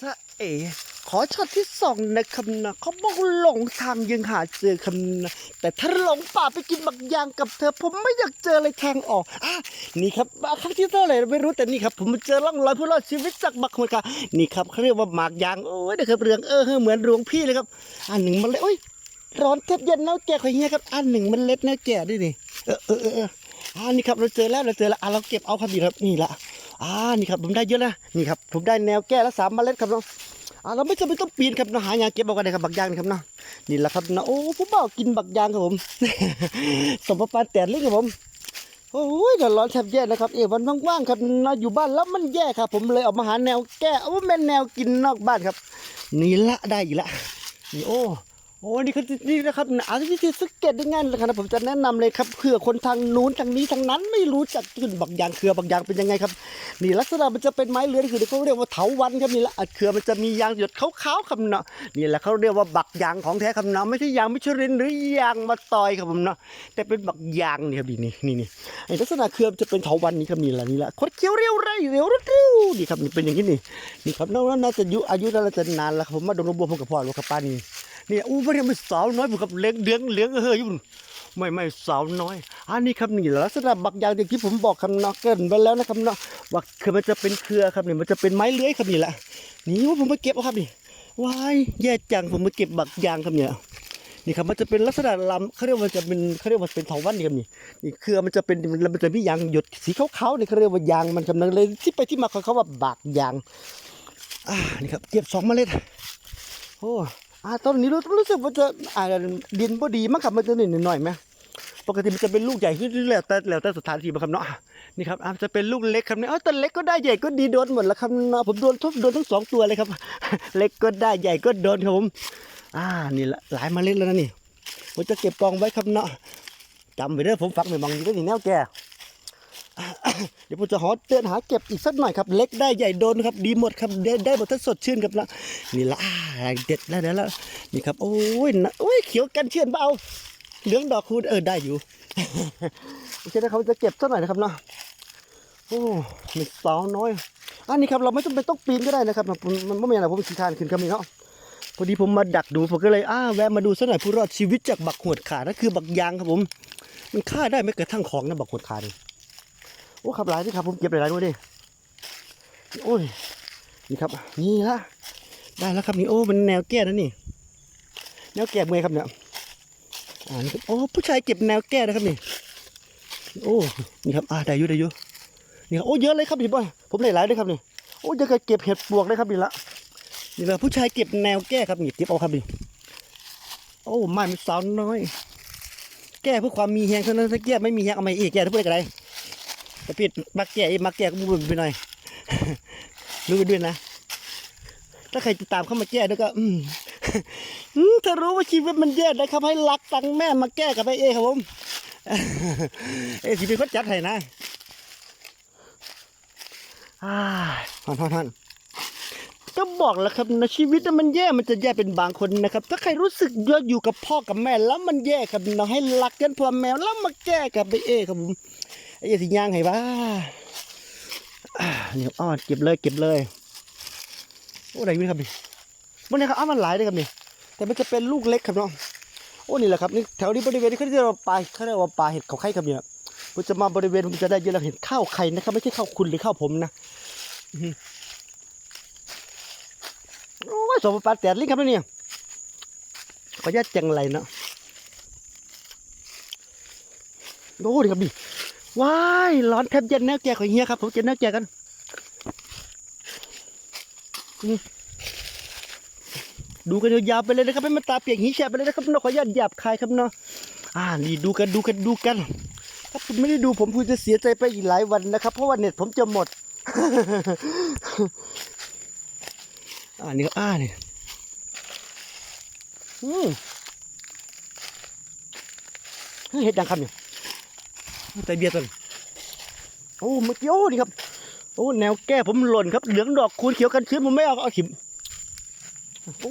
สะเอ ขอช็อตที่สองนะครับนะเขาบอกหลงทางยังหาเจอคำนะแต่ถ้าหลงป่าไปกินบักยางกับเธอ ผมไม่อยากเจอเลยทางออกอะนี่ครับอะครั้งที่เท่าไหร่ไม่รู้แต่นี่ครับ ผมมาเจอร่องรอยผู้รอดชีวิตจากบักเหมือนกันนี่ครับเขาเรียกว่าหมากยางโอ้ยนะครับเรืองเออเหมือนรวงพี่เลยครับอันหนึ่งมันเลยโอ้ยร้อนแทบเย็นแล้วแก่ขอยเฮียครับอันหนึ่งมันเล็ดนะแก่ด้วยนี่เออเออเออเออ่านี่ครับเราเจอแล้วเราเจอแล้วอะเราเก็บเอาครับดีครับนี่ละ อ่านี่ครับผมได้เยอะแล้วนี่ครับผมได้แนวแก้ล้วสามเมล็ดครับน้องอ่าเราไม่จำเป็นต้องปีนครับนะหายางเก็บเอากันเลยครับบักยางนะครับเนาะนี่แหละครับนะโอ้ผู้บ่ากินบักยางครับผมสมประปานแตดเลยครับผมโอ้ยเดือดร้อนแทบแย่นะครับเอวันว่างๆครับนะอยู่บ้านแล้วมันแย่ครับ ผมเลยออกมาหาแนวแก้เอาแม่นแนวกินนอกบ้านครับ นี่ละได้อีกละนี่โอ้ โอ้นี่คือนี่นะครับอาจจะที่สังเก็ตได้ง่ายเลยครับผมจะแนะนำเลยครับเผื่อคนทางนู้นทางนี้ทางนั้นไม่รู้จักขึ้นบักยางเครือบักยางเป็นยังไงครับนี่ลักษณะมันจะเป็นไม้เลื้อยคือเขาเรียกว่าเถาวันครับนี่ละเครือมันจะมียางหยดขาวๆครับเนาะนี่แหละเขาเรียกว่าบักยางของแท้ครับเนาะไม่ใช่ยางมิชลินหรือยางมาตอยครับผมเนาะแต่เป็นบักยางนี่ครับนี่นี่นี่นี่ไอ้ลักษณะเครือนจะเป็นเถาวันนี่ครับนี่ละนี่ละคดเคี้ยวเรียวไรเรียวริ้วนี่ครับนี่เป็นอย่างนี้นี่นี่ครับน้องน่าจะอายุอายุน่าจะนานแล้วครับผมมาดมรวมผมกับพ่อหลวงกับป้านี่ นี่อู้ไม่ได้ไม่สาวน้อยผมกับเลี้ยงเลี้ยงเลี้ยงเฮ้ยอยู่ไม่ไม่สาวน้อย อันนี้ครับนี่ลักษณะบักยางอย่างที่ผมบอกครับเนาะเกรินไปแล้วนะครับเนาะว่าคือมันจะเป็นเครือครับนี่มันจะเป็นไม้เลื้อยครับนี่แหละนี่ว่าผมมาเก็บครับนี่ว้ายแย่จังผมมาเก็บบักยางครับเนี่ยนี่ครับมันจะเป็นลักษณะลำเขาเรียกว่าจะเป็นเขาเรียกว่าเป็นเถาวัลย์นี่ครับนี่นี่เครือมันจะเป็นมันจะมียางหยดสีขาวๆนี่เขาเรียกว่ายางมันกำลังเลยที่ไปที่มาของเขาว่าบักยางอ่านี่ครับเก็บสองเมล็ดโอ้ อ่าตอนนี้รู้รู้สึกว่าจะอ่าดินบ่ดีมั้งครับมันจะหน่อยหน่อยๆไหมปกติมันจะเป็นลูกใหญ่ขึ้นเรื่แต่แล้วแต่สถานที่นะครับเนาะนี่ครับอาจจะเป็นลูกเล็กครับเนี่ยเออแต่เล็กก็ได้ใหญ่ก็ดีโดนหมดแล้วครับเนาะผมโดนทุบโดนทั้งสองตัวเลยครับ เล็กก็ได้ใหญ่ก็โดนครับผมอ่านี่ละหลายเมาเล็ดแล้วนะนี่ผมจะเก็บกองไว้ครับเนาะจำไว้เด้อผมฝักไม่มองอยู่ได้ถึงแนวแก่ เดี๋ยวผมจะหอเตือนหาเก็บอีกสักหน่อยครับ เล็กได้ใหญ่โดนครับ ดีหมดครับ ได้ได้หมดทั้งสดชื่นครับนะนี่ละเด็ดแล้วเดี๋ยวแล้วนี่ครับ โอ้ยนะโอ้ยเขียวกันเชื่อนเบาเหลืองดอกคูณเออได้อยู่โอเคนะครับจะเก็บสักหน่อยนะครับเนาะโอ้มีสาวน้อยอันนี้ครับเราไม่จำเป็นต้องปีนก็ได้นะครับ มันไม่มีอะไรผมขี้คานขึ้นครับนี่เนาะพอดีผมมาดักดูผมก็เลยอ้าแวะมาดูสักหน่อยผู้รอดชีวิตจากบักหวดขานั่นคือบักยางครับผม มันฆ่าได้ไม่กระทั่งของนะบักหวดขานี่ โอ้ขับหลายที่ครับผมเก็บหลายๆด้วยดิโอ้ยนี่ครับนี่ละได้แล้วครับนี่โอ้มันแนวแก้นะนี่ แนวแก้เมื่อยครับเนี่ยอ่านี่โอ้ผู้ชายเก็บแนวแก้นะครับนี่โอ้นี่ครับอ่าได้ยุได้ยุนี่ครับโอ้เยอะเลยครับพี่บอยผมได้หลายเลยครับนี่โอ้จะเก็บเห็ดปวกเลยครับนี่ละนี่แหละผู้ชายเก็บแนวแก้ครับนี่เก็บเอาครับนี่โอ้ไม่เป็นสาวน้อย แก้เพื่อความมีแฮงเท่านั้นถ้าแก้ไม่มีแฮงเอามาอีกแก้ทุกเพื่ออะไร แต่พี่มักแก้อีกมักแก้ก็มูไปหน่อยรู้ไปด้วยนะ ถ้าใครติดตามเข้ามาแก้ด้วยก็อืมอืมถ้ารู้ว่าชีวิตมันแย่นะครับ ให้รักตังแม่มาแก้กับไอเอครับผมเอสิเป็นคนจัดให้นะอ่าฮอนฮอนฮอนก็บอกแล้วครับนะชีวิตน่ะมันแย่มันจะแย่เป็นบางคนนะครับ ถ้าใครรู้สึกว่าอยู่กับพ่อกับแม่แล้วมันแย่ครับเนาะให้รักกันพ่อแมวแล้วมาแก้กับไอเอครับผม ไอเอสิย่างให้บ้าอ่านี่ครับอ้อเก็บเลยเก็บเลยโอ้ได้ยินครับพี่วันนี้ครับอ้ามันหลายเลยครับนี่แต่มันจะเป็นลูกเล็กครับเนาะโอ้นี่แหละครับนี่แถวนี้บริเวณนี้เขาเรียกว่าปลาเขาเรียกว่าปลาเห็ดเขาไข่ครับเนี่ยผมจะมาบริเวณผมจะได้เยอะแล้วเห็ดข้าวไข่นะครับ ไม่ใช่ข้าวคุณหรือข้าวผมนะอื้อหือโอ้ยสมปลาแตดลิงครับเนี่ยขออนุญาตจังไรเนาะโอ้ดีครับดิ ว้ายร้อนแทบเย็นแนวแก่ของเฮียครับผมจะแนวแก่กันดูกันยาวไปเลยนะครับให้มันตาเปียกหีแฉะไปเลยนะครับเนาะขออนุญาตหยาบคายครับเนาะอ่านี่ดูกันดูกันดูกัน ถ้าคุณไม่ได้ดูผมคุณจะเสียใจไปอีกหลายวันนะครับ เพราะว่าเน็ตผมจะหมด อ่านี่ก็อ่านี่อืมเห็ดดังครับเนี่ แต่เบียร์ตัวนี้โอ้เมื่อกี้โอ้นี่ครับ โอ้แนวแก้ผมหล่นครับ เหลืองดอกคูณเขียวกันชื้นผมไม่เอาเอาขิม